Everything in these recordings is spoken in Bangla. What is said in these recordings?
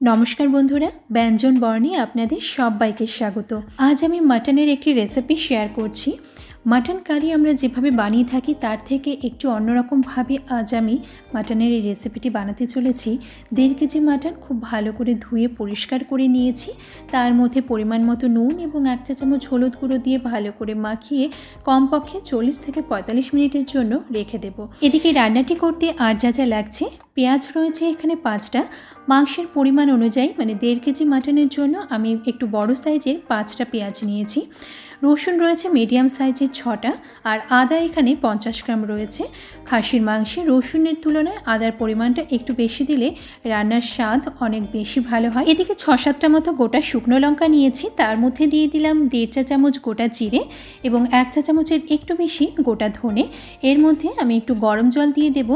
নমস্কার বন্ধুরা, ব্যঞ্জন বর্ণে আপনাদের সব বাইকের স্বাগত। আজ আমি মাটনের একটি রেসিপি শেয়ার করছি। মাটন কারি আমরা যেভাবে বানিয়ে থাকি, তার থেকে একটু অন্যরকমভাবে আজ আমি মাটনের এই রেসিপিটি বানাতে চলেছি। দেড় কেজি মাটন খুব ভালো করে ধুয়ে পরিষ্কার করে নিয়েছি। তার মধ্যে পরিমাণ মতো নুন এবং এক চা চামচ হলুদ গুঁড়ো দিয়ে ভালো করে মাখিয়ে কমপক্ষে চল্লিশ থেকে পঁয়তাল্লিশ মিনিটের জন্য রেখে দেব। এদিকে রান্নাটি করতে আর যা যা লাগছে, পেঁয়াজ রয়েছে এখানে পাঁচটা। মাংসের পরিমাণ অনুযায়ী মানে দেড় কেজি মাটনের জন্য আমি একটু বড় সাইজের পাঁচটা পেঁয়াজ নিয়েছি। রসুন রয়েছে মিডিয়াম সাইজের ছটা আর আদা এখানে পঞ্চাশ গ্রাম রয়েছে। খাসির মাংসে রসুনের তুলনায় আদার পরিমাণটা একটু বেশি দিলে রান্নার স্বাদ অনেক বেশি ভালো হয়। এদিকে ছ সাতটা মতো গোটা শুকনো লঙ্কা নিয়েছি। তার মধ্যে দিয়ে দিলাম দেড় চা চামচ গোটা জিরে এবং এক চা চামচের একটু বেশি গোটা ধনে। এর মধ্যে আমি একটু গরম জল দিয়ে দেব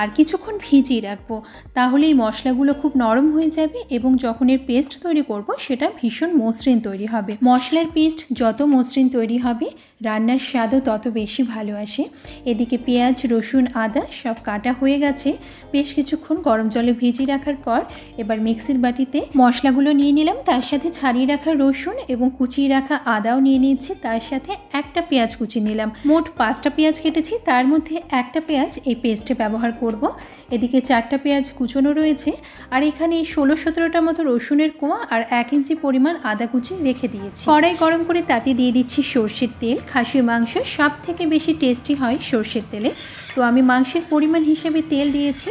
আর কিছুক্ষণ ভিজিয়ে রাখব। তাহলে এই মশলাগুলো খুব নরম হয়ে যাবে এবং যখন এর পেস্ট তৈরি করব সেটা ভীষণ মসৃণ তৈরি হবে। মশলার পেস্ট যত মসৃণ তৈরি হবে, রান্নার স্বাদও তত বেশি ভালো আসে। এদিকে পেঁয়াজ, রসুন আদা সব কাটা হয়ে গেছে। বেশ কিছুক্ষণ গরম জলে ভিজিয়ে রাখার পর এবার মিক্সির বাটিতে মশলাগুলো নিয়ে নিলাম। তার সাথে ছাড়িয়ে রাখা রসুন এবং কুচিয়ে রাখা আদাও নিয়ে নিয়েছি। তার সাথে একটা পেঁয়াজ কুচি নিলাম। মোট পাঁচটা পেঁয়াজ কেটেছি। তার মধ্যে একটা পেঁয়াজ এই পেস্টে ব্যবহার করব। এদিকে চারটা পেঁয়াজ কুচোনো রয়েছে। আর এখানে ষোলো সতেরোটা মতো রসুনের কোয়া আর এক ইঞ্চি পরিমাণ আদা কুচি রেখে দিয়েছি। কড়াই গরম করে তাতে দিয়ে দিচ্ছি সর্ষের তেল। খাসির মাংস সব থেকে বেশি টেস্টি হয় সর্ষের তেলে। তো আমি মাংসের পরিমাণ হিসেবে তেল দিয়েছি।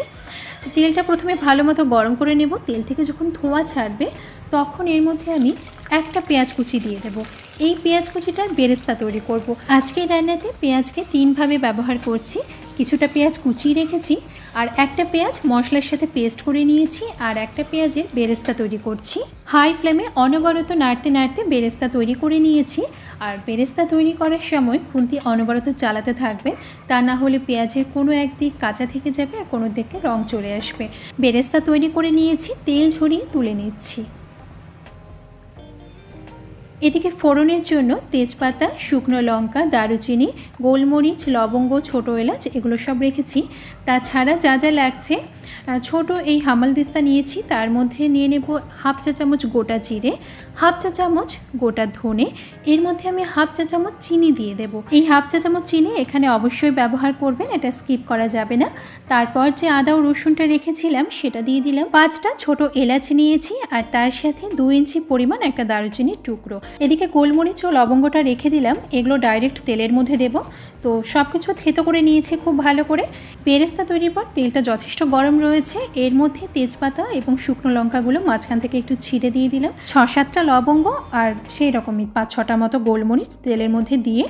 তেলটা প্রথমে ভালো মতো গরম করে নেব। তেল থেকে যখন ধোঁয়া ছাড়বে, তখন এর মধ্যে আমি একটা পেঁয়াজ কুচি দিয়ে দেব। এই পেঁয়াজ কুচিটার বেরেস্তা তৈরি করব। আজকে রান্নাতে পেঁয়াজকে তিনভাবে ব্যবহার করছি। কিছুটা পেঁয়াজ কুচিয়ে রেখেছি, আর একটা পেঁয়াজ মশলার সাথে পেস্ট করে নিয়েছি, আর একটা পেঁয়াজের বেরেস্তা তৈরি করছি। হাই ফ্লেমে অনবরত নাড়তে নাড়তে বেরেস্তা তৈরি করে নিয়েছি, আর বেরেস্তা তৈরি করার সময় খুন্তি অনবরত চালাতে থাকবে, তা না হলে পেঁয়াজের কোনো একদিক কাঁচা থেকে যাবে আর কোনো দিকে রং চলে আসবে। বেরেস্তা তৈরি করে নিয়েছি, তেল ঝরিয়ে তুলে নিচ্ছি। এদিকে ফোড়নের জন্য তেজপাতা, শুকনো লঙ্কা, দারুচিনি, গোলমরিচ, লবঙ্গ, ছোটো এলাচ, এগুলো সব রেখেছি। তাছাড়া যা যা লাগছে ছোট এই হামালদিস্তা নিয়েছি। তার মধ্যে নিয়ে নেব হাফ চা চামচ গোটা জিরে, হাফ চা চামচ গোটা ধনে। এর মধ্যে আমি হাফ চা চামচ চিনি দিয়ে দেব। এই হাফ চা চামচ চিনি এখানে অবশ্যই ব্যবহার করবেন, এটা স্কিপ করা যাবে না। তারপর যে আদা ও রসুনটা রেখেছিলাম, সেটা দিয়ে দিলাম। পাঁচটা ছোট এলাচ নিয়েছি, আর তার সাথে দু ইঞ্চি পরিমাণ একটা দারুচিনির টুকরো। এদিকে গোলমরিচ ও লবঙ্গটা রেখে দিলাম। এগুলো ডাইরেক্ট তেলের মধ্যে দেব। তো সব কিছু থেতো করে নিয়েছি খুব ভালো করে। পেরেস্তা তৈরির পর তেলটা যথেষ্ট গরম রয়েছে। এর মধ্যে তেজপাতা এবং শুকনো লঙ্কাগুলো মাঝখান থেকে একটু ছিঁড়ে দিয়ে দিলাম। ছ সাতটা লবঙ্গ আর সেই রকমই পাঁচ ছটা মতো গোলমরিচ তেলের মধ্যে দিয়ে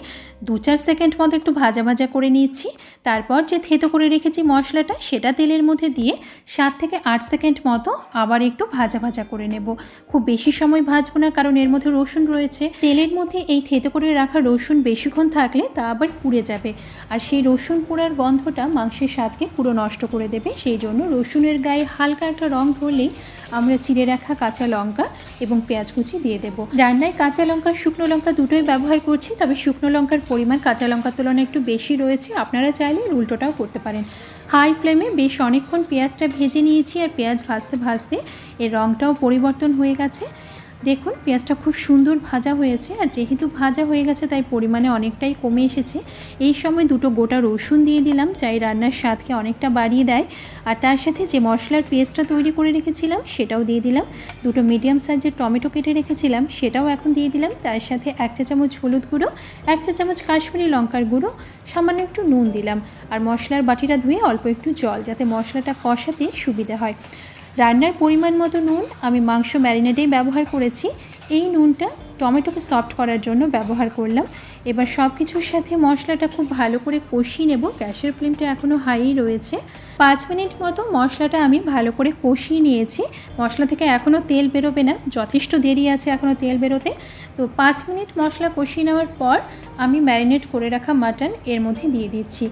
দু চার সেকেন্ড মতো একটু ভাজা ভাজা করে নিয়েছি। তারপর যে থেতো করে রেখেছি মশলাটা, সেটা তেলের মধ্যে দিয়ে সাত থেকে আট সেকেন্ড মতো আবার একটু ভাজা ভাজা করে নেব। খুব বেশি সময় ভাজবো না কারণ এর মধ্যে রসুন রয়েছে। তেলের মধ্যে এই থেতো করে রাখা রসুন বেশিক্ষণ থাকলে তা আবার পুড়ে যাবে। আর সেই রসুন পোড়ার গন্ধটা মাংসের স্বাদকে পুরো নষ্ট করে দেবে। সেই জন্য রসুনের গায়ে হালকা একটা রং ধরলেই আমরা চিড়ে রাখা কাঁচা লঙ্কা এবং পেঁয়াজ কুচি দিয়ে দেব। রান্নায় কাঁচা লঙ্কা, শুকনো লঙ্কা দুটোই ব্যবহার করছি, তবে শুকনো লঙ্কার পরিমাণ কাঁচা লঙ্কার তুলনায় একটু বেশি রয়েছে। আপনারা চাইলে উল্টোটাও করতে পারেন। হাই ফ্লেমে বেশ অনেকক্ষণ পেঁয়াজটা ভেজে নিয়েছি আর পেঁয়াজ ভাজতে ভাজতে এর রঙটাও পরিবর্তন হয়ে গেছে। দেখুন, পেঁয়াজটা খুব সুন্দর ভাজা হয়েছে আর যেহেতু ভাজা হয়ে গেছে, তাই পরিমাণে অনেকটাই কমে এসেছে। এই সময় দুটো গোটা রসুন দিয়ে দিলাম, যাই রান্নার স্বাদকে অনেকটা বাড়িয়ে দেয়। আর তার সাথে যে মশলার পেস্টটা তৈরি করে রেখেছিলাম, সেটাও দিয়ে দিলাম। দুটো মিডিয়াম সাইজের টমেটো কেটে রেখেছিলাম, সেটাও এখন দিয়ে দিলাম। তার সাথে এক চা চামচ হলুদ গুঁড়ো, এক চা চামচ কাশ্মীরি লঙ্কার গুঁড়ো, সামান্য একটু নুন দিলাম। আর মশলার বাটিটা ধুয়ে অল্প একটু জল, যাতে মশলাটা কষাতে সুবিধা হয়। রান্নার পরিমাণ মতো নুন, আমি মাংস ম্যারিনেটেই ব্যবহার করেছি। এই নুনটা টমেটোকে সফট করার জন্য ব্যবহার করলাম। এবার সব কিছুর সাথে মশলাটা খুব ভালো করে কষিয়ে নেব। গ্যাসের ফ্লেমটা এখনও হাই রয়েছে। পাঁচ মিনিট মতো মশলাটা আমি ভালো করে কষিয়ে নিয়েছি। মশলা থেকে এখনও তেল বেরোবে না, যথেষ্ট দেরি আছে এখনও তেল বেরোতে। তো পাঁচ মিনিট মশলা কষিয়ে নেওয়ার পর আমি ম্যারিনেট করে রাখা মাটন এর মধ্যে দিয়ে দিচ্ছি।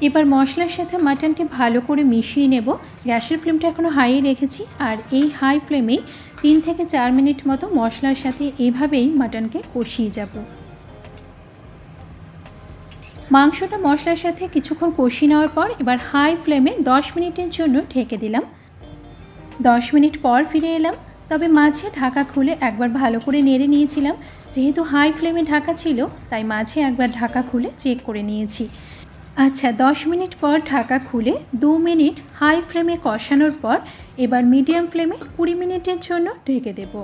এবার মশলার সাথে মাটনকে ভালো করে মিশিয়ে নেব। গ্যাসের ফ্লেমটা এখনও হাই রেখেছি আর এই হাই ফ্লেমেই তিন থেকে চার মিনিট মতো মশলার সাথে এভাবেই মাটনকে কষিয়ে যাব। মাংসটা মশলার সাথে কিছুক্ষণ কষিয়ে নেওয়ার পর এবার হাই ফ্লেমে দশ মিনিটের জন্য ঢেকে দিলাম। দশ মিনিট পর ফিরে এলাম, তবে মাঝে ঢাকা খুলে একবার ভালো করে নেড়ে নিয়েছিলাম। যেহেতু হাই ফ্লেমে ঢাকা ছিল, তাই মাঝে একবার ঢাকা খুলে চেক করে নিয়েছি। আচ্ছা দশ মিনিট পর ঢাকা খুলে দু মিনিট হাই ফ্লেমে কষানোর পর এবার মিডিয়াম ফ্লেমে কুড়ি মিনিটের জন্য ঢেকে দেব।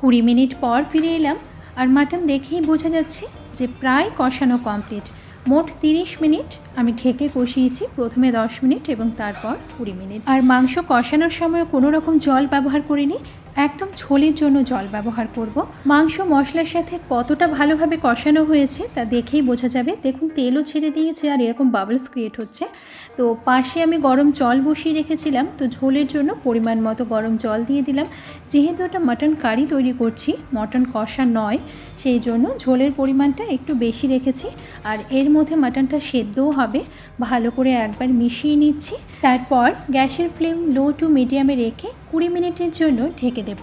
কুড়ি মিনিট পর ফিরে এলাম আর মাটন দেখেই বোঝা যাচ্ছে যে প্রায় কষানো কমপ্লিট। মোট তিরিশ মিনিট আমি ঢেকে কষিয়েছি প্রথমে দশ মিনিট এবং তারপর কুড়ি মিনিট। আর মাংস কষানোর সময় কোনো রকম জল ব্যবহার করিনি একদম ঝোলের জন্য জল ব্যবহার করব। মাংস, মশলার সাথে কতটা ভালোভাবে কষানো হয়েছে তা দেখেই বোঝা যাবে। দেখুন, তেলও ছেড়ে দিয়েছে আর এরকম বাবলস ক্রিয়েট হচ্ছে। তো পাশে আমি গরম জল বসিয়ে রেখেছিলাম। তো ঝোলের জন্য পরিমাণ মতো গরম জল দিয়ে দিলাম। যেহেতু এটা মাটন কারি তৈরি করছি মটন কষা নয়, সেই জন্য ঝোলের পরিমাণটা একটু বেশি রেখেছি। আর এর মধ্যে মাটনটা সেদ্ধও হবে। ভালো করে একবার মিশিয়ে নিচ্ছি। তারপর গ্যাসের ফ্লেম লো টু মিডিয়ামে রেখে কুড়ি মিনিটের জন্য ঢেকে দেব।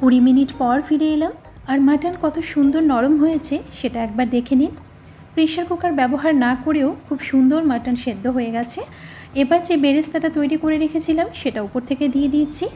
কুড়ি মিনিট পর ফিরে এলাম, আর মাটন কত সুন্দর নরম হয়েছে সেটা একবার দেখে নিন। প্রেশার কুকার ব্যবহার না করেও খুব সুন্দর মাটন সেদ্ধ হয়ে গেছে। এবার যে বেরেস্তাটা তৈরি করে রেখেছিলাম সেটা উপর থেকে দিয়ে দিচ্ছি,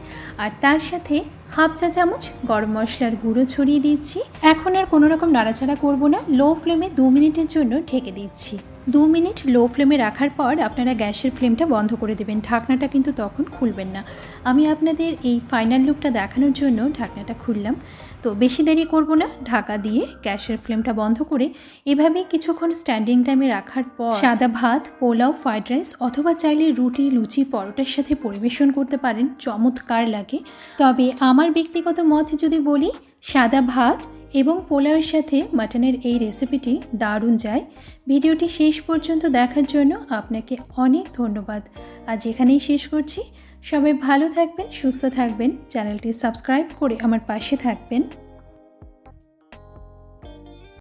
আর তার সাথে হাফ চা চামচ গরম মশলার গুঁড়ো ছড়িয়ে দিচ্ছি। এখন আর কোনো রকম নাড়াচাড়া করব না লো ফ্লেমে দু মিনিটের জন্য ঢেকে দিচ্ছি। দু মিনিট লো ফ্লেমে রাখার পর আপনারা গ্যাসের ফ্লেমটা বন্ধ করে দেবেন। ঢাকনাটা কিন্তু তখন খুলবেন না। আমি আপনাদের এই ফাইনাল লুকটা দেখানোর জন্য ঢাকনাটা খুললাম। তো বেশি দেরি করব না, ঢাকা দিয়ে গ্যাসের ফ্লেমটা বন্ধ করে এভাবে কিছুক্ষণ স্ট্যান্ডিং টাইমে রাখার পর সাদা ভাত, পোলাও ফ্রাইড রাইস অথবা চাইলে রুটি, লুচি, পরোটার সাথে পরিবেশন করতে পারেন। চমৎকার লাগে। তবে আমার ব্যক্তিগত মত যদি বলি, সাদা ভাত এবং পোলাওয়ের সাথে মাটনের এই রেসিপিটি দারুণ যায়। ভিডিওটি শেষ পর্যন্ত দেখার জন্য আপনাকে অনেক ধন্যবাদ। আজ এখানেই শেষ করছি। সবাই ভালো থাকবেন, সুস্থ থাকবেন। চ্যানেলটি সাবস্ক্রাইব করে আমার পাশে থাকবেন।